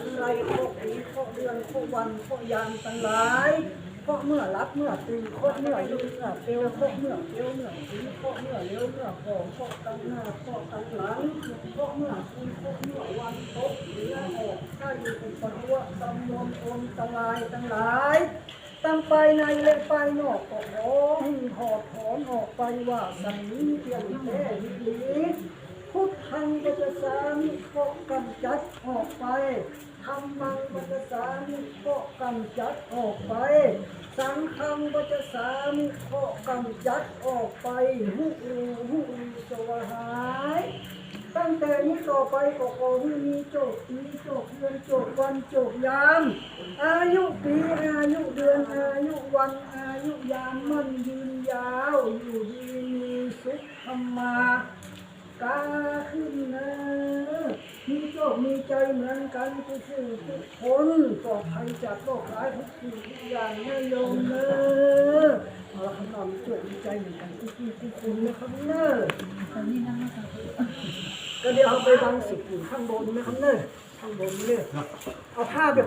จันไรโคกปีโคกเดือนโคกวันโคกยามทั้งหลายโคกเมื่อรับเมื่อตื่นโคกเมื่อยืนเมื่อเตียวโคกเมื่อเตียวเมื่อตีโคกเมื่อเลี้ยวเมื่อโคกโคกตั้งหน้าโคกตั้งหลังโคกเมื่อคุณโคกเมื่อวันโคกเหนือออกข้าอยู่เป็นปะวะตำนวนตนตลายทั้งหลายตั้งไปในและไปนอกก็ขอให้ถอดถอนออกไปว่าสันนี้เพียงแค่นี้พุทธังปัจจสามิเคาะกำจัด ออกไปธรรมังปัจจสามิเคาะกำจัดออกไป สังฆังปัจจสามิเคาะกำจัดออกไปหุอูหุอูสวหาย ตั้งแต่นี้ต่อไปก็ขอให้มีโจกปีโจกเดือนโจกวันโจกยาม อายุปีอายุเดือนอายุวันอายุยามมันยืนยาวอยู่ดีมีสุขธรรมากาขึ้นนะ มีโชคมีใจเหมือนกันทุกสิ่งทุกคนปลอดภัยจากโรคร้ายทุกสิ่งทุกอย่างนะโยมเนอะเอาละครับเรามีโชคมีใจเหมือนกันทุกสิ่งทุกคนนะครับเนอะตองก็เดี๋ยวเอาไปวางสิบอยู่ข้างบนนะครับเนอะข้างบนเนี่ยเอาผ้าไป